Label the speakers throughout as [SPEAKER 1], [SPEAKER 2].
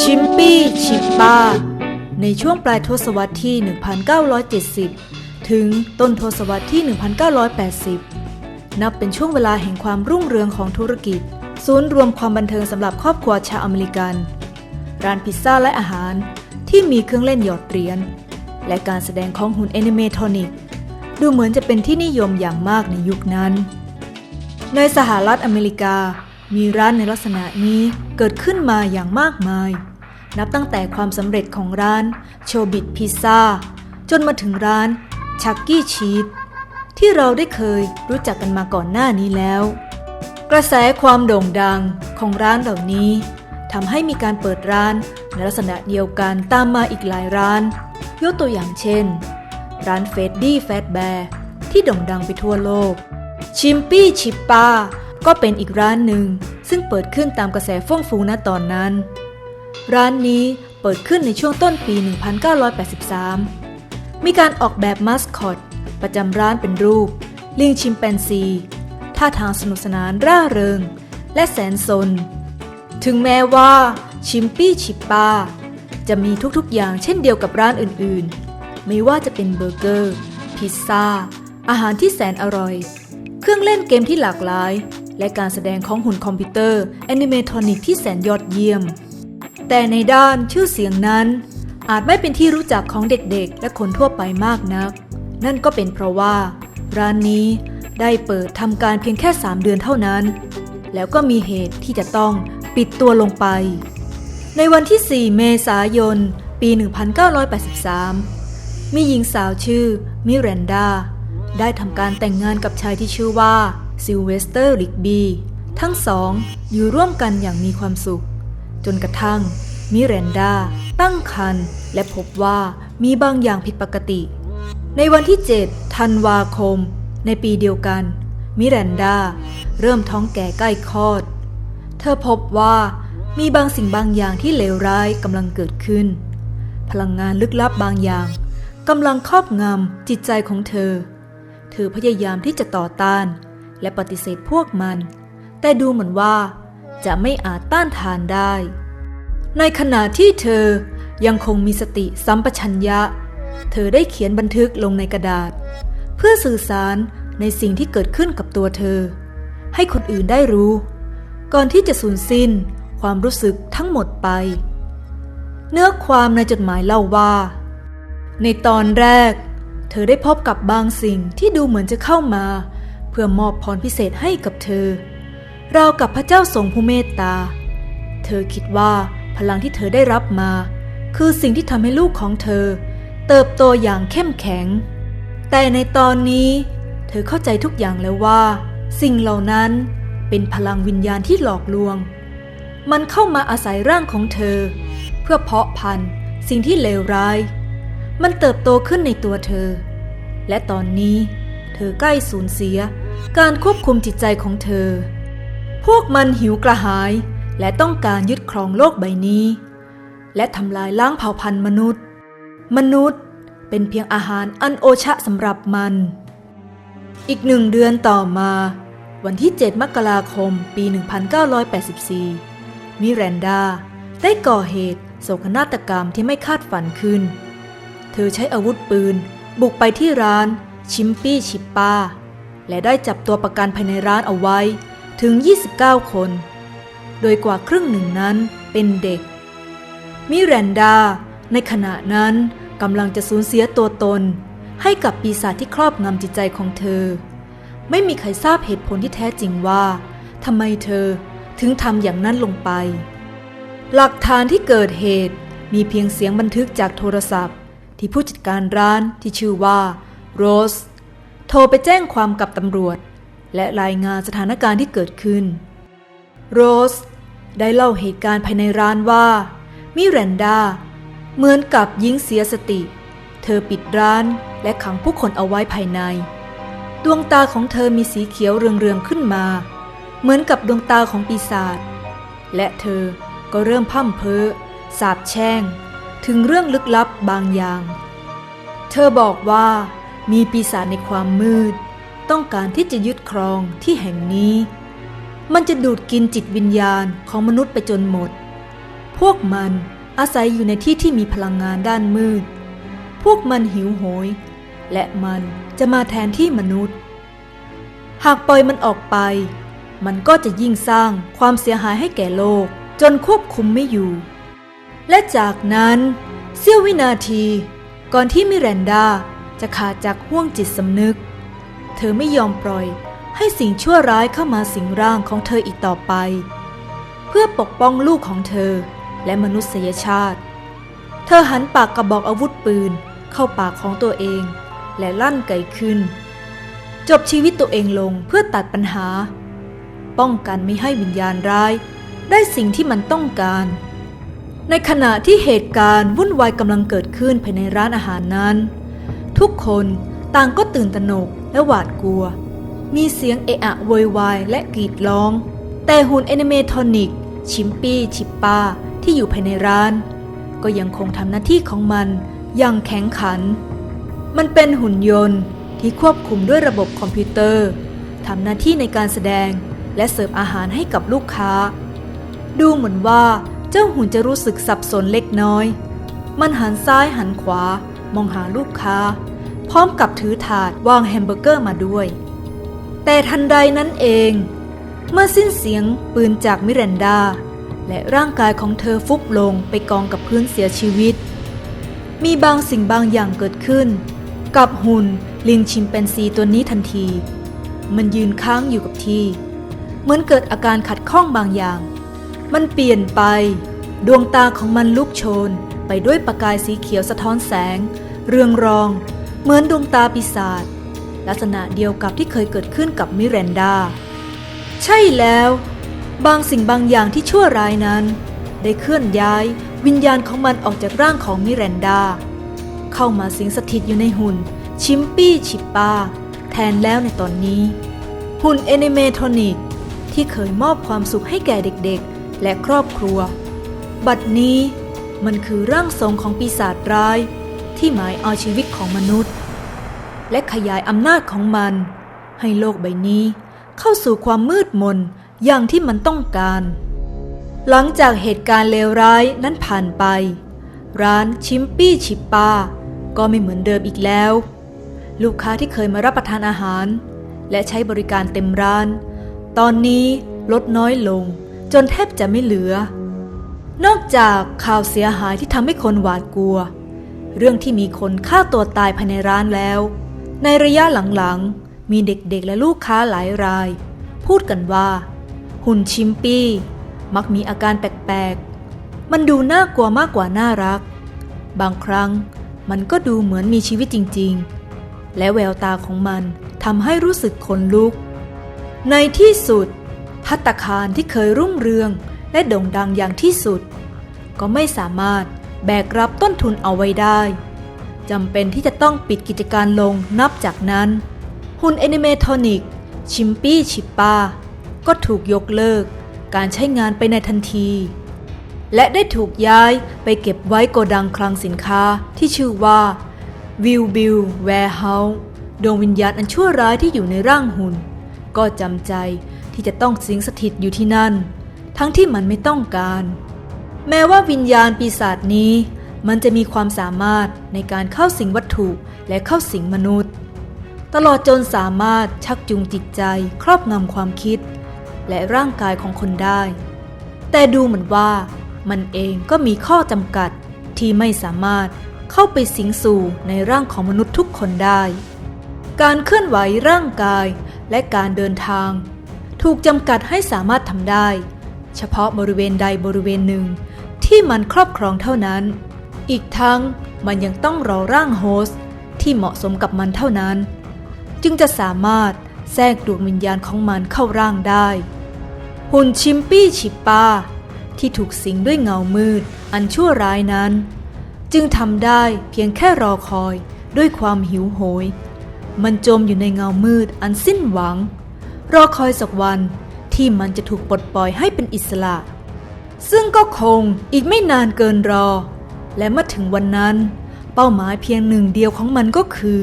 [SPEAKER 1] ชิมปี้ชิปป้า ในช่วงปลายทศวรรษที่ 1970 ถึงต้นทศวรรษที่ 1980 นับเป็นช่วงเวลาแห่งความรุ่งเรืองของธุรกิจ ศูนย์รวมความบันเทิงสำหรับครอบครัวชาวอเมริกัน ร้านพิซซ่าและอาหารที่มีเครื่องเล่นหยอดเหรียญและการแสดงของหุ่นแอนิเมทอนิกดูเหมือนจะเป็นที่นิยมอย่างมากในยุคนั้น ในสหรัฐอเมริกา มีร้านในลักษณะนี้เกิดขึ้นมาอย่างมากมาย นับตั้งแต่ความสำเร็จของร้านโชบิตพิซซ่าจนมาถึงร้านชักกี้ชีสที่เราได้เคยรู้จักกันมาก่อนหน้านี้แล้ว กระแสความโด่งดังของร้านเหล่านี้ทำให้มีการเปิดร้านในลักษณะเดียวกันตามมาอีกหลายร้าน ยกตัวอย่างเช่น ร้านเฟดดี้แฟตแบร์ที่โด่งดังไปทั่วโลก ชิมปี้ชิปป้า ก็เป็นอีกร้านหนึ่ง ซึ่งเปิดขึ้นตามกระแสฟ่องฟูณตอนนั้น ร้านนี้เปิดขึ้นในช่วงต้นปี 1983 มีการออกแบบมาสคอต ประจำร้านเป็นรูป ลิงชิมแปนซี ท่าทางสนุกสนานร่าเริง และแสนสน ถึงแม้ว่าชิมปี้ชิปป้าจะมีทุกๆอย่างเช่นเดียวกับร้านอื่นๆ ไม่ว่าจะเป็นเบอร์เกอร์ พิซซ่า อาหารที่แสนอร่อย เครื่องเล่นเกมที่หลากหลาย และการแสดงของหุ่นคอมพิวเตอร์แอนิเมทอนิกที่แสนยอดเยี่ยม แต่ในด้านชื่อเสียงนั้น อาจไม่เป็นที่รู้จักของเด็กๆ และคนทั่วไปมากนัก นั่นก็เป็นเพราะว่า ร้านนี้ได้เปิดทำการเพียงแค่ 3 เดือนเท่านั้น แล้วก็มีเหตุที่จะต้องปิดตัวลงไป ในวันที่ 4 เมษายน ปี 1983 มีหญิงสาวชื่อมิเรนดาได้ทำการแต่งงานกับชายที่ชื่อว่า ซิลเวสเตอร์ริกบี ทั้งสองอยู่ร่วมกันอย่างมีความสุข จนกระทั่งมิเรนดาตั้งครรภ์และพบว่ามีบางอย่างผิดปกติ ในวันที่ 7 ธันวาคม ในปีเดียวกัน มิเรนดาเริ่มท้องแก่ใกล้คลอด เธอพบว่ามีบางสิ่งบางอย่างที่เลวร้ายกำลังเกิดขึ้น พลังงานลึกลับบางอย่างกำลังครอบงำจิตใจของเธอ เธอพยายามที่จะต่อต้าน และปฏิเสธพวกมัน แต่ดูเหมือนว่าจะไม่อาจต้านทานได้ ในขณะที่เธอยังคงมีสติสัมปชัญญะ เธอได้เขียนบันทึกลงในกระดาษ เพื่อสื่อสารในสิ่งที่เกิดขึ้นกับตัวเธอ ให้คนอื่นได้รู้ ก่อนที่จะสูญสิ้นความรู้สึกทั้งหมดไป เนื้อความในจดหมายเล่าว่า ในตอนแรก เธอได้พบกับบางสิ่งที่ดูเหมือนจะเข้ามา เพื่อมอบพรพิเศษให้กับเธอ ราวกับพระเจ้าทรงผู้เมตตา เธอคิดว่าพลังที่เธอได้รับมา คือสิ่งที่ทำให้ลูกของเธอ เติบโตอย่างเข้มแข็ง แต่ในตอนนี้ เธอเข้าใจทุกอย่างแล้วว่า สิ่งเหล่านั้นเป็นพลังวิญญาณที่หลอกลวง มันเข้ามาอาศัยร่างของเธอ เพื่อเพาะพันธุ์สิ่งที่เลวร้าย มันเติบโตขึ้นในตัวเธอ และตอนนี้เธอใกล้สูญเสีย การควบคุมจิตใจของเธอ พวกมันหิวกระหายและต้องการยึดครองโลกใบนี้ และทำลายล้างเผ่าพันธุ์มนุษย์ มนุษย์เป็นเพียงอาหารอันโอชะสำหรับมัน อีกหนึ่งเดือนต่อมา วันที่ 7 มกราคม ปี 1984 มิเรนดา ได้ก่อเหตุโศกนาฏกรรมที่ไม่คาดฝันขึ้น เธอใช้อาวุธปืน บุกไปที่ร้านชิมปี้ชิปป้า และได้จับตัวประกันภายในร้านเอาไว้ถึง 29 คน โดยกว่าครึ่งหนึ่งนั้นเป็นเด็ก มิเรนดา ในขณะนั้นกำลังจะสูญเสียตัวตน ให้กับปีศาจที่ครอบงำจิตใจของเธอ ไม่มีใครทราบเหตุผลที่แท้จริงว่าทำไมเธอถึงทำอย่างนั้นลงไป หลักฐานที่เกิดเหตุมีเพียงเสียงบันทึกจากโทรศัพท์ ที่ผู้จัดการร้านที่ชื่อว่าโรส ทรไปแจ้งความกับตำรวจ และรายงานสถานการณ์ที่เกิดขึ้น โรสได้เล่าเหตุการณ์ภายในร้านว่า มิเรนดา เหมือนกับยิงเสียสติ เธอปิดร้านและขังผู้คนเอาไว้ภายใน ดวงตาของเธอมีสีเขียวเรืองๆขึ้นมา เหมือนกับดวงตาของปีศาจ และเธอก็เริ่มพั่มเพ้อสาบแช่ง ถึงเรื่องลึกลับบางอย่าง เธอบอกว่า มีปีศาจในความมืด ต้องการที่จะยึดครองที่แห่งนี้ มันจะดูดกินจิตวิญญาณของมนุษย์ไปจนหมด พวกมันอาศัยอยู่ในที่ที่มีพลังงานด้านมืด พวกมันหิวโหย และมันจะมาแทนที่มนุษย์ หากปล่อยมันออกไป มันก็จะยิ่งสร้างความเสียหายให้แก่โลก จนควบคุมไม่อยู่ และจากนั้นเสี้ยววินาที ก่อนที่มิเรนดา จะขาดจากห่วงจิตสำนึก เธอไม่ยอมปล่อยให้สิ่งชั่วร้ายเข้ามาสิงร่างของเธออีกต่อไป เพื่อปกป้องลูกของเธอและมนุษยชาติ เธอหันปากกระบอกอาวุธปืนเข้าปากของตัวเอง และลั่นไกขึ้น จบชีวิตตัวเองลงเพื่อตัดปัญหา ป้องกันไม่ให้วิญญาณร้าย ได้สิ่งที่มันต้องการ ในขณะที่เหตุการณ์วุ่นวายกำลังเกิดขึ้นภายในร้านอาหารนั้น ทุกคนต่างก็ตื่นตระหนกและหวาดกลัว มีเสียงเอะอะโวยวายและกรีดร้อง แต่หุ่นแอนิเมทอนิก ชิมปี้ ชิปปาที่อยู่ภายในร้าน ก็ยังคงทำหน้าที่ของมันอย่างแข็งขัน มันเป็นหุ่นยนต์ที่ควบคุมด้วยระบบคอมพิวเตอร์ทำหน้าที่ในการแสดงและเสิร์ฟอาหารให้กับลูกค้า ดูเหมือนว่าเจ้าหุ่นจะรู้สึกสับสนเล็กน้อย มันหันซ้ายหันขวา มองหาลูกค้า พร้อมกับถือถาดวางแฮมเบอร์เกอร์มาด้วย แต่ทันใดนั้นเอง เมื่อสิ้นเสียงปืนจากมิเรนดา และร่างกายของเธอฟุบลงไปกองกับพื้นเสียชีวิต มีบางสิ่งบางอย่างเกิดขึ้น กับหุ่นลิงชิมแปนซีตัวนี้ทันที มันยืนค้างอยู่กับที่ เหมือนเกิดอาการขัดข้องบางอย่าง มันเปลี่ยนไป ดวงตาของมันลุกโชนไปด้วยประกายสีเขียวสะท้อนแสง เรืองรอง เหมือนดวงตาปีศาจลักษณะเดียวกับที่เคยเกิดขึ้นกับมิเรนดา ใช่แล้ว บางสิ่งบางอย่างที่ชั่วร้ายนั้น ได้เคลื่อนย้ายวิญญาณของมันออกจากร่างของมิเรนดา เข้ามาสิงสถิตอยู่ในหุ่น ชิมปี้ชิปปาแทนแล้วในตอนนี้ หุ่นแอนิเมทอนิกที่เคยมอบความสุขให้แก่เด็กๆ และครอบครัว บัดนี้มันคือร่างทรงของปีศาจร้าย ที่หมายเอาชีวิตของมนุษย์ และขยายอำนาจของมัน ให้โลกใบนี้เข้าสู่ความมืดมนอย่างที่มันต้องการ หลังจากเหตุการณ์เลวร้ายนั้นผ่านไป ร้านชิมปี้ชิปปาก็ไม่เหมือนเดิมอีกแล้ว ลูกค้าที่เคยมารับประทานอาหาร และใช้บริการเต็มร้าน ตอนนี้ลดน้อยลง จนแทบจะไม่เหลือ นอกจากข่าวเสียหายที่ทำให้คนหวาดกลัว เรื่องที่มีคนฆ่าตัวตายภายในร้านแล้ว ในระยะหลังๆ มีเด็กๆและลูกค้าหลายราย พูดกันว่า หุ่นชิมปี้ มักมีอาการแปลกๆ มันดูน่ากลัวมากกว่าน่ารัก บางครั้งมันก็ดูเหมือนมีชีวิตจริงๆ และแววตาของมันทำให้รู้สึกขนลุก ในที่สุด พัตตาคารที่เคยรุ่งเรืองและโด่งดังอย่างที่สุด ก็ไม่สามารถ แบกรับต้นทุนเอาไว้ได้จำเป็นที่จะต้องปิดกิจการลงนับจากนั้น หุ่นแอนิเมทอนิกชิมปี้ชิปปาก็ถูกยกเลิกการใช้งานไปในทันที และได้ถูกย้ายไปเก็บไว้โกดังคลังสินค้าที่ชื่อว่าวิลบิลแวร์เฮาส์ดวงวิญญาณอันชั่วร้ายที่อยู่ในร่างหุ่น ก็จำใจที่จะต้องสิงสถิตอยู่ที่นั่น ทั้งที่มันไม่ต้องการ แม้ว่าวิญญาณปีศาจนี้ มันจะมีความสามารถในการเข้าสิงวัตถุและเข้าสิงมนุษย์ ตลอดจนสามารถชักจูงจิตใจครอบงำความคิด และร่างกายของคนได้ แต่ดูเหมือนว่า มันเองก็มีข้อจำกัดที่ไม่สามารถเข้าไปสิงสู่ในร่างของมนุษย์ทุกคนได้ การเคลื่อนไหวร่างกายและการเดินทาง ถูกจำกัดให้สามารถทำได้ เฉพาะบริเวณใดบริเวณหนึ่ง ที่มันครอบครองเท่านั้น อีกทั้งมันยังต้องรอร่างโฮสต์ที่เหมาะสมกับมันเท่านั้น จึงจะสามารถแทรกดวงวิญญาณของมันเข้าร่างได้ หุ่นชิมปี้ชิปปาที่ถูกสิงด้วยเงามืดอันชั่วร้ายนั้น จึงทำได้เพียงแค่รอคอยด้วยความหิวโหย มันจมอยู่ในเงามืดอันสิ้นหวัง รอคอยสักวันที่มันจะถูกปลดปล่อยให้เป็นอิสระ ซึ่งก็คงอีกไม่นานเกินรอ และเมื่อถึงวันนั้น เป้าหมายเพียงหนึ่งเดียวของมันก็คือ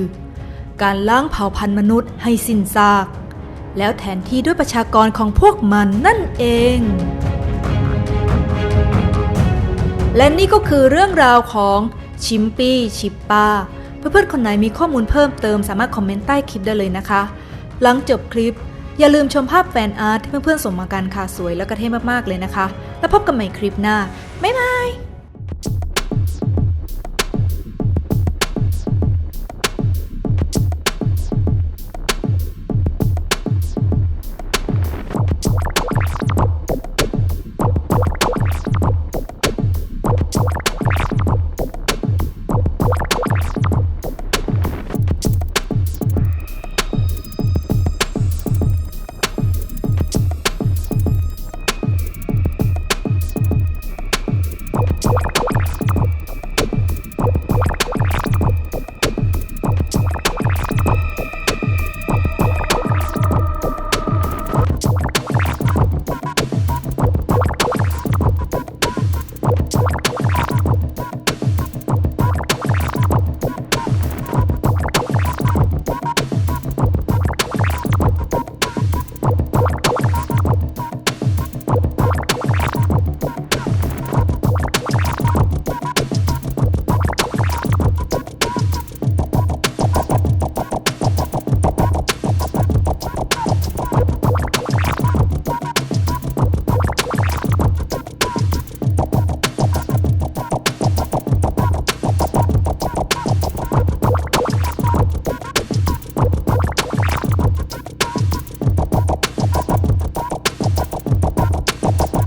[SPEAKER 1] การล้างเผ่าพันธุ์มนุษย์ให้สิ้นซาก แล้วแทนที่ด้วยประชากรของพวกมันนั่นเอง และนี่ก็คือเรื่องราวของชิมปี้ชิปป้า เพื่อนๆคนไหนมีข้อมูลเพิ่มเติมสามารถคอมเมนต์ใต้คลิปได้เลยนะคะ หลังจบคลิป อย่าลืมชมภาพแฟนอาร์ตที่เพื่อนๆส่งมากันค่ะสวยแล้วก็เท่มากๆเลยนะคะ แล้วพบกันใหม่คลิปหน้า บ๊ายบาย